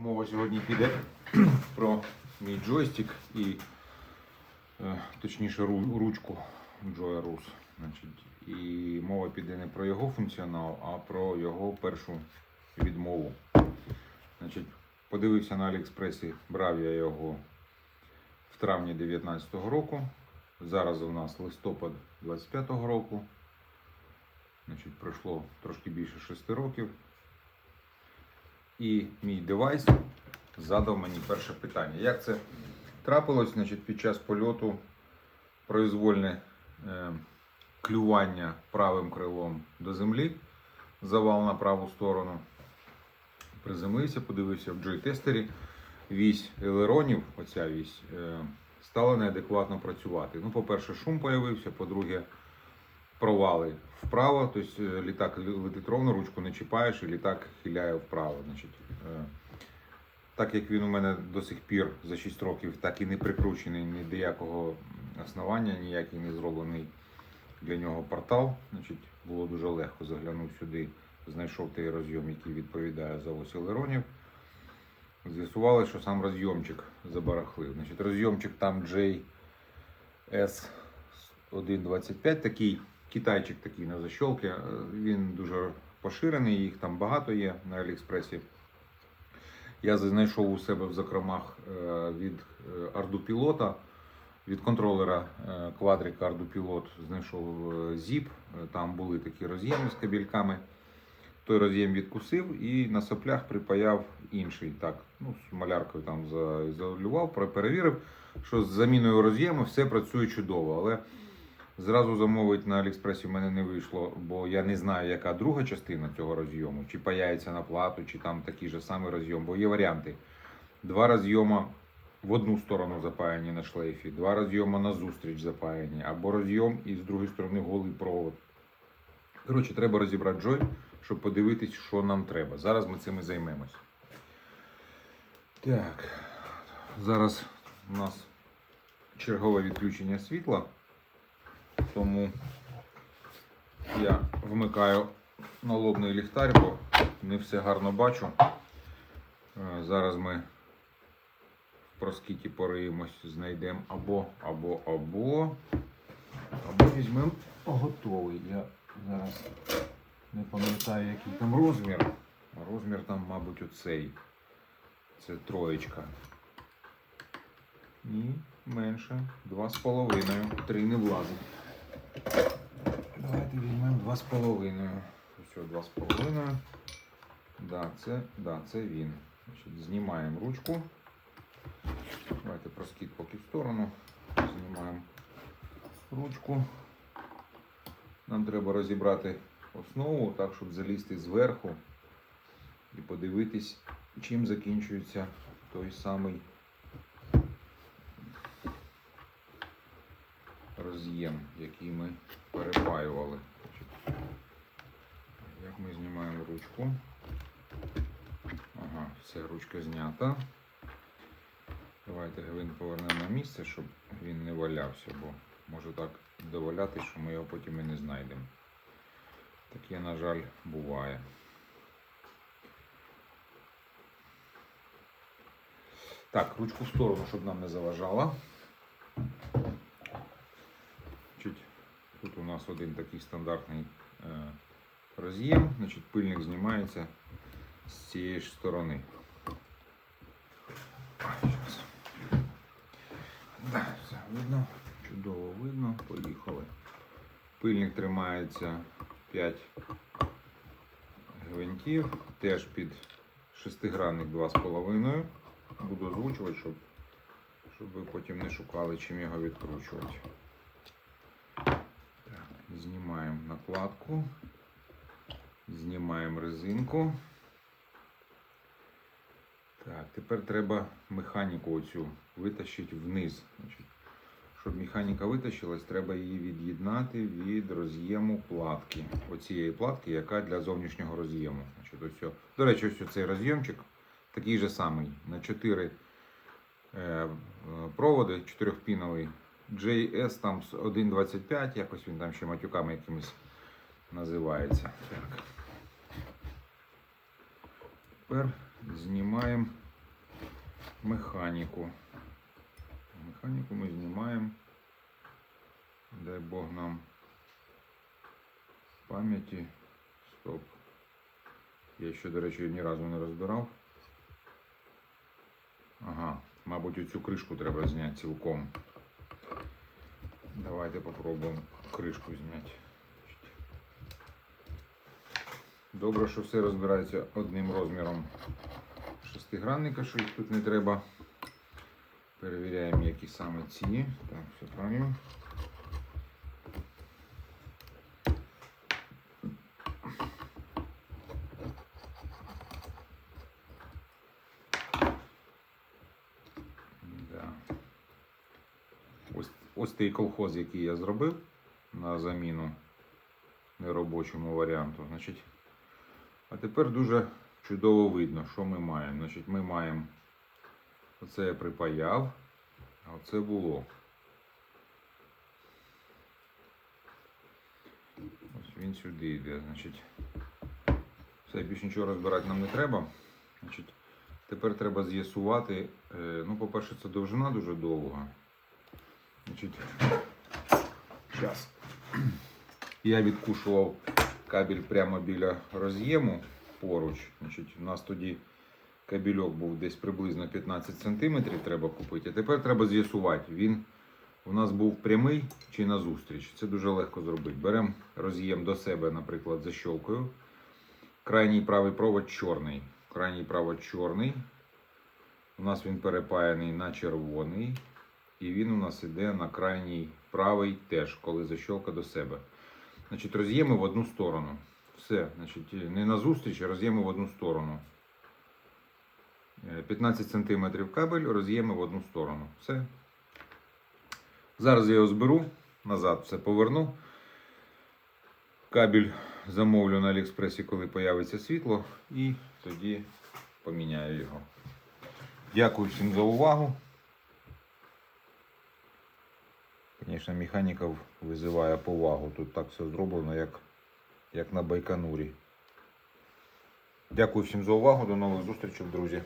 Мова сьогодні піде про мій джойстик і е, точніше ручку Joy Rus. І мова піде не про його функціонал, а про його першу відмову. Значить, подивився на Аліекспресі, брав я його в травні 2019 року. Зараз у нас листопад 2025 року. Значить, пройшло трошки більше 6 років. І мій девайс задав мені перше питання. Як це трапилось? Значить, під час польоту произвольне е, клювання правим крилом до землі, завал на праву сторону. Приземлився, подивився в джой-тестері. Вісь елеронів, оця вісь, е, стала неадекватно працювати. Ну, по-перше, шум появився, по-друге, провали вправо, тобто е, літак летить ровно, ручку не чіпаєш і літак хиляє вправо. Значить, е, так як він у мене до сих пір за 6 років так і не прикручений ні до якого основання, ніякий не зроблений для нього портал. Значить, було дуже легко заглянув сюди, знайшов той розйом, який відповідає за ось елеронів. З'ясували, що сам розйомчик забарахлив. Значить, розйомчик там JS125, такий китайчик такий на защолки. Е, Він дуже поширений, їх там багато є на Аліекспресі. Я знайшов у себе в закромах е, від е, Ардупілота, від контролера е, Quadric Ardupilot знайшов е. Е, Там були такі роз'єми з кабельками. Той роз'єм відкусив і на соплях припаяв інший. Так, ну, з маляркою там заізолював, перевірив, що з заміною роз'єму все працює чудово. Але зразу замовити на Аліекспресі в мене не вийшло, бо я не знаю, яка друга частина цього роз'єму, чи паяється на плату, чи там такий же самий роз'єм. Бо є варіанти. Два роз'єма в одну сторону запаяні на шлейфі, два роз'єма на зустріч запаяні, або роз'єм і з другої сторони голий провод. Коротше, треба розібрати джой, щоб подивитись, що нам треба. Зараз ми цим і займемось. Так, зараз у нас чергове відключення світла, тому я вмикаю налобний ліхтар, бо не все гарно бачу. Е, Зараз ми в проскіті пориємось, знайдемо або, або, або, або візьмемо готовий. Я зараз не пам'ятаю, який там розмір. Розмір там, мабуть, оцей. Це троєчка. Ні, менше. Два з половиною. Три не влазить. Давайте візьмемо два з половиною. Да, це, да, це він. Значить, знімаємо ручку. Давайте проскид поки в сторону. Знімаємо ручку. Нам треба розібрати основу так, щоб залізти зверху і подивитись, чим закінчується той самий роз'єм, який ми перепаювали. Як ми знімаємо ручку? Ага, все, ручка знята. Давайте гвинт повернемо на місце, щоб він не валявся, бо може так довалятись, що ми його потім і не знайдемо. Таке, на жаль, буває. Так, ручку в сторону, щоб нам не заважала. Чуть. Тут у один такий стандартний е, роз'єм, значить пильник знімається з цієї ж сторони. Да, все видно, чудово видно, поїхали. Пильник тримається 5 гвинтів, теж під шестигранник 2,5. Буду озвучувати, щоб, щоб ви потім не шукали, чим його відкручувати. Знімаємо накладку, знімаємо резинку. Так, тепер треба механіку оцю витащити вниз. Щоб механіка витащилась, треба її від'єднати від роз'єму платки. Оцієї платки, яка для зовнішнього роз'єму. Значить, ось, до речі, ось цей роз'ємчик такий же самий. На 4 е, е, проводи, 4-піновий. JS там з 1.25, якось він там ще матюками якимись називається. Так. Тепер знімаємо механіку. Механіку ми знімаємо. Дай Бог нам пам'яті. Стоп. Я ще, до речі, ні разу не розбирав. Ага, мабуть, оцю кришку треба зняти цілком. Давайте попробуємо кришку зняти. Добре, що все розбирається одним розміром шестигранника, що їх тут не треба. Перевіряємо, які саме ці. Так, все правильно. Да. Ось, той колхоз, який я зробив на заміну неробочому варіанту. Значить, а тепер дуже чудово видно, що ми маємо. Значить, ми маємо оце я припаяв, а оце було. Ось він сюди йде. Значить, все, більше нічого розбирати нам не треба. Значить, тепер треба з'ясувати. е, Ну, по-перше, це довжина дуже довга. Значить, зараз. Я відкушував кабель прямо біля роз'єму поруч. Значить, у нас тоді кабельок був десь приблизно 15 см треба купити. А тепер треба з'ясувати, він у нас був прямий чи назустріч. Це дуже легко зробити. Беремо роз'єм до себе, наприклад, защолкою. Крайній правий провод чорний. Крайній провод чорний. У нас він перепаяний на червоний. І він у нас іде на крайній правий теж, коли защолка до себе. Значить, роз'єми в одну сторону. Все, значить, не на зустріч, а роз'єми в одну сторону. Е, 15 см кабель, роз'єми в одну сторону. Все. Зараз я його зберу, назад все поверну. Кабель замовлю на Аліекспресі, коли появиться світло, і тоді поміняю його. Дякую всім за увагу. Звісно, механіка визиває повагу. Тут так все зроблено, як, як на Байконурі. Дякую всім за увагу. До нових зустрічей, друзі.